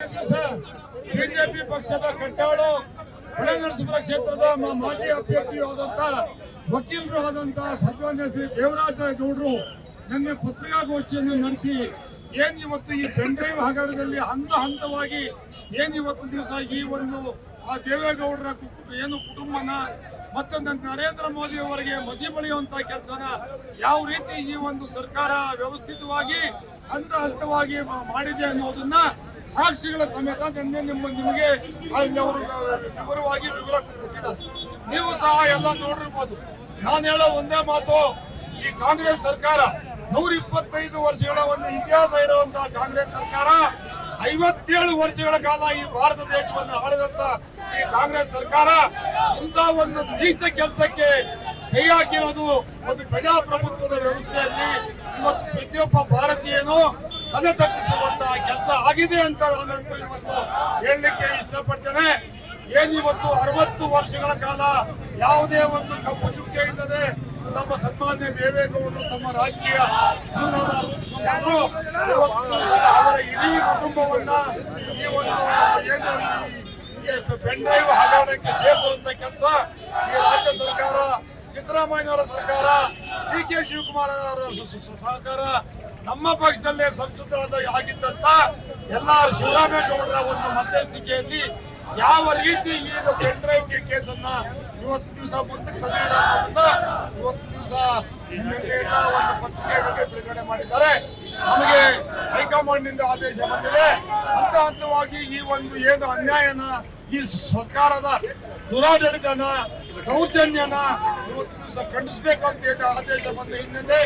ದಿವಸ ಬಿಜೆಪಿ ಪಕ್ಷದ ಕಟ್ಟಾಳು ಹೊಳೆ ನರಸೀಪುರ ಕ್ಷೇತ್ರದ ಮಾಜಿ ಅಭ್ಯರ್ಥಿಯೂ ಆದಂತ ವಕೀಲರು ಆದಂತ ಸನ್ಮಾನ್ಯ ಶ್ರೀ ದೇವರಾಜ ಗೌಡರು ನಿನ್ನೆ ಪತ್ರಿಕಾಗೋಷ್ಠಿಯನ್ನು ನಡೆಸಿ ಏನ್ ಇವತ್ತು ಈ ಬೆಂಡ್ರೈವ್ ಹಗರಣದಲ್ಲಿ ಹಂತ ಹಂತವಾಗಿ ಏನ್ ಇವತ್ತು ದಿವಸ ಈ ಒಂದು ಆ ದೇವೇಗೌಡರ ಏನು ಕುಟುಂಬನ ಮತ್ತೊಂದು ನರೇಂದ್ರ ಮೋದಿ ಅವರಿಗೆ ಮಸಿ ಬಳಿಯುವಂತ ಕೆಲಸನ ಯಾವ ರೀತಿ ಈ ಒಂದು ಸರ್ಕಾರ ವ್ಯವಸ್ಥಿತವಾಗಿ ಹಂತ ಹಂತವಾಗಿ ಮಾಡಿದೆ ಅನ್ನೋದನ್ನ ಸಾಕ್ಷಿಗಳ ಸಮೇತ ನಿನ್ನೆ ನಿಮ್ಮ ನಿಮಗೆ ಅಲ್ಲಿ ಅವರು ವಿವರವಾಗಿ ವಿವರ ಕೊಟ್ಟಿದ್ದಾರೆ. ನೀವು ಸಹ ಎಲ್ಲ ನೋಡಿರ್ಬೋದು. ನಾನು ಹೇಳೋ ಒಂದೇ ಮಾತು, ಈ ಕಾಂಗ್ರೆಸ್ ಸರ್ಕಾರ ನೂರ ಇಪ್ಪತ್ತೈದು ವರ್ಷಗಳ ಒಂದು ಇತಿಹಾಸ ಇರುವಂತಹ ಕಾಂಗ್ರೆಸ್ ಸರ್ಕಾರ ಐವತ್ತೇಳು ವರ್ಷಗಳ ಕಾಲ ಈ ಭಾರತ ದೇಶವನ್ನು ಆಳಿದಂತ ಈ ಕಾಂಗ್ರೆಸ್ ಸರ್ಕಾರ ಇಂಥ ಒಂದು ನೀಚ ಕೆಲಸಕ್ಕೆ ಕೈ ಹಾಕಿರೋದು ಒಂದು ಪ್ರಜಾಪ್ರಭುತ್ವದ ವ್ಯವಸ್ಥೆಯಲ್ಲಿ ಇವತ್ತು ಪ್ರತಿಯೊಬ್ಬ ಭಾರತೀಯನು ತಲೆ ತಪ್ಪಿಸುವಂತಹ ಕೆಲಸ ಆಗಿದೆ ಅಂತ ನಾನು ಇವತ್ತು ಹೇಳಲಿಕ್ಕೆ ಇಷ್ಟಪಡ್ತೇನೆ. ಏನಿವತ್ತು ಅರವತ್ತು ವರ್ಷಗಳ ಕಾಲ ಯಾವುದೇ ಒಂದು ಕಪ್ಪು ಚುಕ್ಕೆ ಇಲ್ಲದೆ ನಮ್ಮ ಸನ್ಮಾನ್ಯ ದೇವೇಗೌಡರು ತಮ್ಮ ರಾಜಕೀಯ ಜೀವನ ರೂಪಿಸಿಕೊಂಡ್ರು ಇವತ್ತು ಅವರ ಇಡೀ ಕುಟುಂಬವನ್ನ ಈ ಒಂದು, ಏನು ಈ ಪೆಂಡ್ರೈವ್ ಹಗರಣಕ್ಕೆ ಸೇರಿಸುವಂತ ಕೆಲಸ ಈ ರಾಜ್ಯ ಸರ್ಕಾರ, ಸಿದ್ದರಾಮಯ್ಯನವರ ಸರ್ಕಾರ, ಡಿ ಕೆ ಶಿವಕುಮಾರ್ ಅವರ ಸಹಕಾರ ನಮ್ಮ ಪಕ್ಷದಲ್ಲೇ ಸಂಸದರಾದ ಆಗಿದ್ದಂತ ಎಲ್ಲ ಶಿವರಾಮೇಗೌಡರ ಒಂದು ಮಧ್ಯಸ್ಥಿಕೆಯಲ್ಲಿ ಯಾವ ರೀತಿ ಈ ಪೆನ್ಡ್ರೈವ್ಗೆ ಕೇಸನ್ನ ಇವತ್ತು ದಿವಸ ಮುಂದಕ್ಕೆ ಇವತ್ತು ದಿವಸ ಎಲ್ಲ ಒಂದು ಪತ್ರಿಕೆಗಳಿಗೆ ಬಿಡುಗಡೆ ಮಾಡಿದ್ದಾರೆ. ನಮಗೆ ಹೈಕಮಾಂಡ್ನಿಂದ ಆದೇಶ ಬಂದಿದೆ. ಹಂತ ಹಂತವಾಗಿ ಈ ಒಂದು ಏನು ಅನ್ಯಾಯನ ಈ ಸರ್ಕಾರದ ದುರಾಡಳಿತನ, ದೌರ್ಜನ್ಯನ ಇವತ್ತು ದಿವಸ ಖಂಡಿಸಬೇಕು ಅಂತ ಆದೇಶ ಬಂದ ಹಿನ್ನೆಲೆ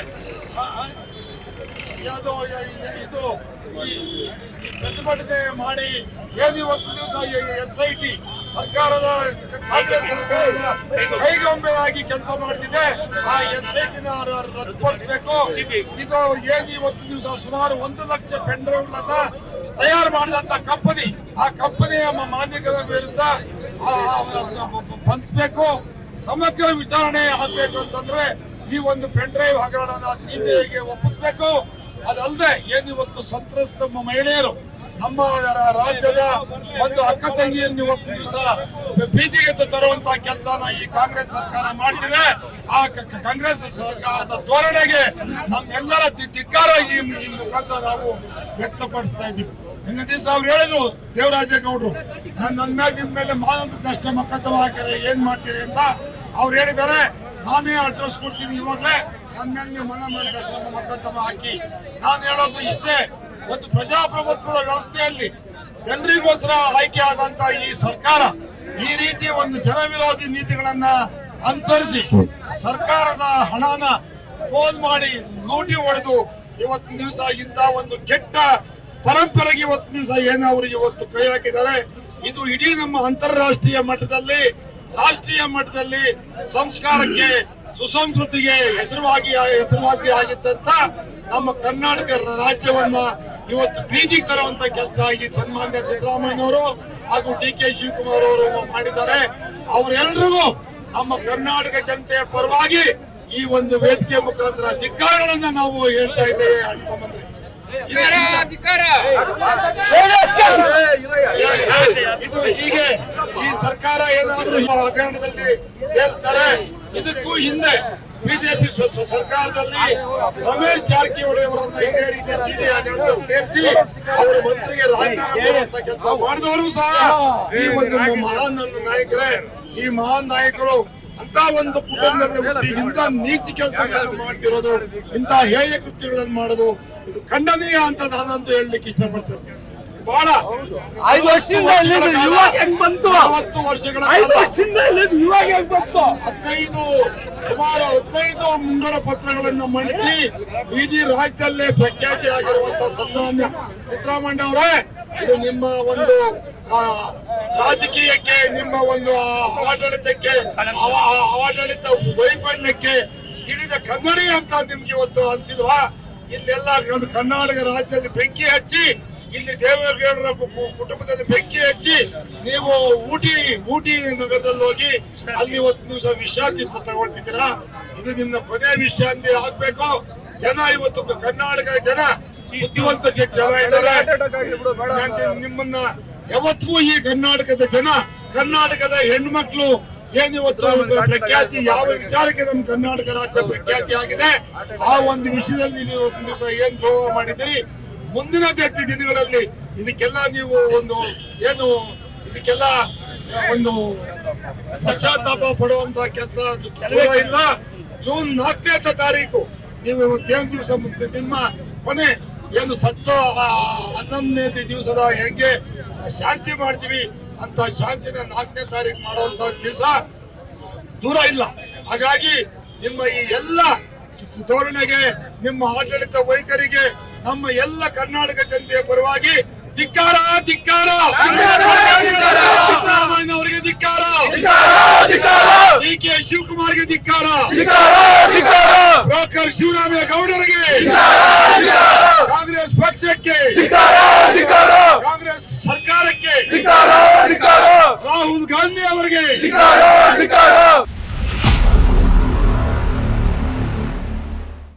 ಯಾವುದು ಇದು ಪ್ರತಿಭಟನೆ ಮಾಡಿ ಏನು ಇವತ್ತು ದಿವಸ ಎಸ್ ಐ ಟಿ ಸರ್ಕಾರದ, ಕಾಂಗ್ರೆಸ್ ಸರ್ಕಾರದ ಕೈಗೊಂಬೆಯಾಗಿ ಕೆಲಸ ಮಾಡ್ತಿದೆ. ಆ ಎಸ್ ಐ ಟಿನ ರದ್ದುಪಡಿಸಬೇಕು. ಇದು ಏನು ಇವತ್ತು ದಿವಸ ಸುಮಾರು ಒಂದು ಲಕ್ಷ ಪೆನ್ ಡ್ರೈವ್ಗಳನ್ನ ತಯಾರು ಮಾಡಿದಂತ ಕಂಪನಿ. ಆ ಕಂಪನಿಯ ಮಾಲೀಕರ ವಿರುದ್ಧ ಬಂಧಿಸಬೇಕು. ಸಮಗ್ರ ವಿಚಾರಣೆ ಆಗ್ಬೇಕು ಅಂತಂದ್ರೆ ಈ ಒಂದು ಪೆನ್ ಡ್ರೈವ್ ಹಗರಣನ ಸಿಬಿಐಗೆ ಒಪ್ಪಿಸ್ಬೇಕು. ಅದಲ್ಲದೆ ಏನಿವತ್ತು ಸಂತ್ರಸ್ತ ಮಹಿಳೆಯರು, ನಮ್ಮ ರಾಜ್ಯದ ಒಂದು ಅಕ್ಕ ತಂಗಿಯನ್ನು ಇವತ್ತು ದಿವಸ ಬೀದಿಗೆ ತರುವಂತಹ ಕೆಲಸನ ಈ ಕಾಂಗ್ರೆಸ್ ಸರ್ಕಾರ ಮಾಡ್ತಿದೆ. ಆ ಕಾಂಗ್ರೆಸ್ ಸರ್ಕಾರದ ಧೋರಣೆಗೆ ನಮ್ಮೆಲ್ಲರ ಧಿಕ್ಕಾರ ಈ ಮುಖಾಂತರ ನಾವು ವ್ಯಕ್ತಪಡಿಸ್ತಾ ಇದ್ದೀವಿ. ನಿನ್ನೆ ದಿವಸ ಅವ್ರು ಹೇಳಿದ್ರು, ದೇವರಾಜೇಗೌಡರು ನನ್ನ ಮೇಲೆ ಮಾನಂತ ಕಷ್ಟ ಮಕ್ಕಳ ಹಾಕಿದ್ರೆ ಏನ್ ಮಾಡ್ತೀರಿ ಅಂತ ಅವ್ರು ಹೇಳಿದ್ದಾರೆ. ನಾನೇ ಅಡ್ರೆಸ್ ಕೊಡ್ತೀನಿ ಇವಾಗಲೇ. ನನ್ನ ಮೇಲೆ ನೀವು ಮನ ಮೇಲೆ ಮಕ್ಕಳ ಹಾಕಿ. ನಾನು ಹೇಳೋದು ಇಷ್ಟೇ. ಒಂದು ಪ್ರಜಾಪ್ರಭುತ್ವದ ವ್ಯವಸ್ಥೆಯಲ್ಲಿ ಜನರಿಗೋಸ್ಕರ ಆಯ್ಕೆ ಆದಂತ ಈ ಸರ್ಕಾರ ಈ ರೀತಿ ಒಂದು ಜನವಿರೋಧಿ ನೀತಿಗಳನ್ನ ಅನುಸರಿಸಿ ಸರ್ಕಾರದ ಹಣನ ಪೋಲ್ ಮಾಡಿ ಲೂಟಿ ಹೊಡೆದು ಇವತ್ತು ದಿವಸ ಇಂತ ಒಂದು ಕೆಟ್ಟ ಪರಂಪರೆಗೆ ಇವತ್ತು ದಿವಸ ಏನು ಅವರಿಗೆ ಇವತ್ತು ಕೈ ಹಾಕಿದ್ದಾರೆ. ಇದು ಇಡೀ ನಮ್ಮ ಅಂತಾರಾಷ್ಟ್ರೀಯ ಮಟ್ಟದಲ್ಲಿ ರಾಷ್ಟ್ರೀಯ ಮಟ್ಟದಲ್ಲಿ ಸಂಸ್ಕಾರಕ್ಕೆ, ಸುಸಂಸ್ಕೃತಿಗೆ ಹೆಸರುವಾಗಿ ಹೆಸರುವಾಸಿ ಆಗಿದ್ದಂತ ನಮ್ಮ ಕರ್ನಾಟಕ ರಾಜ್ಯವನ್ನ ಇವತ್ತು ಬೀದಿಗೆ ತರುವಂತ ಕೆಲಸ ಆಗಿ ಸನ್ಮಾನ್ಯ ಸಿದ್ದರಾಮಯ್ಯನವರು ಹಾಗೂ ಡಿ ಕೆ ಶಿವಕುಮಾರ್ ಅವರು ಮಾಡಿದ್ದಾರೆ. ಅವರೆಲ್ಲರಿಗೂ ನಮ್ಮ ಕರ್ನಾಟಕ ಜನತೆಯ ಪರವಾಗಿ ಈ ಒಂದು ವೇದಿಕೆ ಮುಖಾಂತರ ಧಿಕ್ಕಾರಗಳನ್ನ ನಾವು ಹೇಳ್ತಾ ಇದ್ದೇವೆ ಅಧಿಕಾರ ಇದು ಹೀಗೆ ಈ ಸರ್ಕಾರ ಏನಾದ್ರೂ ಹಗರಣದಲ್ಲಿ ಸೇರಿಸ್ತಾರೆ, ಇದಕ್ಕೂ ಹಿಂದೆ ಬಿಜೆಪಿ ಸರ್ಕಾರದಲ್ಲಿ ರಮೇಶ್ ಜಾರಕಿಹೊಳಿ ಅವರನ್ನ ಇದೇ ರೀತಿ ಸಿಡಿ ಹಗರಣದಲ್ಲಿ ಸೇರಿಸಿ ಅವರ ಮಂತ್ರಿಗೆ ರಾಜೀನಾಮೆ ಕೆಲಸ ಮಾಡಿದವರು ಸಹ. ಈ ಒಂದು ಮಹಾನ್ ನಾಯಕರೇ, ಈ ಮಹಾನ್ ನಾಯಕರು ಅಂತ ಒಂದು ಕುಟುಂಬದಲ್ಲಿ ಹುಟ್ಟಿ ಇಂಥ ನೀಚ ಕೆಲಸಗಳನ್ನು ಮಾಡ್ತಿರೋದು, ಇಂಥ ಹೇಯ ಕೃತ್ಯಗಳನ್ನು ಮಾಡೋದು ಇದು ಖಂಡನೀಯ ಅಂತ ನಾನಂತೂ ಹೇಳಲಿಕ್ಕೆ ಇಷ್ಟಪಡ್ತೇನೆ. ಬಹಳ ಐದು ವರ್ಷದಿಂದ ಇಲ್ಲಿದ್ದು ಇವಾಗ ಹೆಂಗ್ ಬಂತು? ನಲವತ್ತು ವರ್ಷಗಳ ಐದು ವರ್ಷದಿಂದ ಇಲ್ಲಿದ್ದು ಇವಾಗ ಹೆಂಗ್ ಬಂತು? ಹದಿನೈದು ಸುಮಾರು ಹದಿನೈದು ಮುಂಗಡ ಪತ್ರಗಳನ್ನು ಮಂಡಿಸಿ ಇಡೀ ರಾಜ್ಯದಲ್ಲೇ ಪ್ರಖ್ಯಾತಿ ಆಗಿರುವಂತ ಸನ್ಮಾನ್ಯ ಸಿದ್ದರಾಮಯ್ಯ ಅವರೇ ಇದು ನಿಮ್ಮ ಒಂದು ಆ, ರಾಜಕೀಯಕ್ಕೆ ನಿಮ್ಮ ಒಂದು ಆ, ಆಡಳಿತಕ್ಕೆ ಆಡಳಿತ ವೈಫಲ್ಯಕ್ಕೆ ಹಿಡಿದ ಕನ್ನಡಿ ಅಂತ ನಿಮ್ಗೆ ಇವತ್ತು ಅನ್ಸಿಲ್ವಾ? ಇಲ್ಲೆಲ್ಲ ನಮ್ಮ ಕರ್ನಾಟಕ ರಾಜ್ಯದಲ್ಲಿ ಬೆಂಕಿ ಹಚ್ಚಿ ಇಲ್ಲಿ ದೇವೇಗೌಡರ ಕುಟುಂಬದಲ್ಲಿ ಬೆಂಕಿ ಹಚ್ಚಿ ನೀವು ಊಟಿ ಊಟಿ ನಗರದಲ್ಲಿ ಹೋಗಿ ಅಲ್ಲಿ ಇವತ್ತು ದಿವಸ ವಿಶ್ರಾಂತಿ ತಗೊಳ್ತಿದ್ದೀರಾ? ಇದು ನಿಮ್ಮ ಕೊನೆ ವಿಶ್ರಾಂತಿ ಆಗ್ಬೇಕು. ಜನ ಇವತ್ತು ಕರ್ನಾಟಕ ಜನ ಬುದ್ಧಿವಂತ ಜನ ಇದ್ದಾರೆ. ನಾನು ನಿಮ್ಮನ್ನ ಯಾವತ್ತಿಗೂ ಈ ಕರ್ನಾಟಕದ ಜನ ಕರ್ನಾಟಕದ ಹೆಣ್ಮಕ್ಳು ಏನಿವತ್ತು ಪ್ರಖ್ಯಾತಿ ಯಾವ ವಿಚಾರಕ್ಕೆ ನಮ್ಮ ಕರ್ನಾಟಕ ರಾಜ್ಯ ಪ್ರಖ್ಯಾತಿ ಆಗಿದೆ? ಆ ಒಂದು ವಿಷಯದಲ್ಲಿ ನೀವು ಒಂದು ದಿವಸ ಏನ್ ದ್ರೋಹ ಮಾಡಿದಿರಿ ಮುಂದಿನ ವ್ಯಕ್ತಿ ದಿನಗಳಲ್ಲಿ ಇದಕ್ಕೆಲ್ಲ ನೀವು ಒಂದು ಏನು ಇದಕ್ಕೆಲ್ಲ ಒಂದು ಪಶ್ಚಾತ್ತಾಪ ಪಡುವಂತ ಕೆಲಸ ಇಲ್ಲ. ಜೂನ್ ನಾಲ್ಕನೇ ತಾರೀಕು ನೀವು ಇವತ್ತೇನು ದಿವಸ ಮುಂದೆ ನಿಮ್ಮ ಕೊನೆ ಏನು ಸತ್ತು ಹನ್ನೊಂದನೇ ದಿವಸದ ಹೆಂಗೆ ಶಾಂತಿ ಮಾಡ್ತೀವಿ? ಅಂತ ಶಾಂತಿನ ನಾಲ್ಕನೇ ತಾರೀಕು ಮಾಡುವಂತ ದಿವಸ ದೂರ ಇಲ್ಲ. ಹಾಗಾಗಿ ನಿಮ್ಮ ಈ ಎಲ್ಲ ಧೋರಣೆಗೆ ನಿಮ್ಮ ಆಡಳಿತ ವೈಖರಿಗೆ ನಮ್ಮ ಎಲ್ಲ ಕರ್ನಾಟಕ ಜನತೆಯ ಪರವಾಗಿ ಧಿಕ್ಕಾರ ಧಿಕ್ಕಾರ! ಸಿದ್ದರಾಮಯ್ಯ ಅವರಿಗೆ ಧಿಕ್ಕಾರ! ಡಿ ಕೆ ಶಿವಕುಮಾರ್ಗೆ ಧಿಕ್ಕಾರ!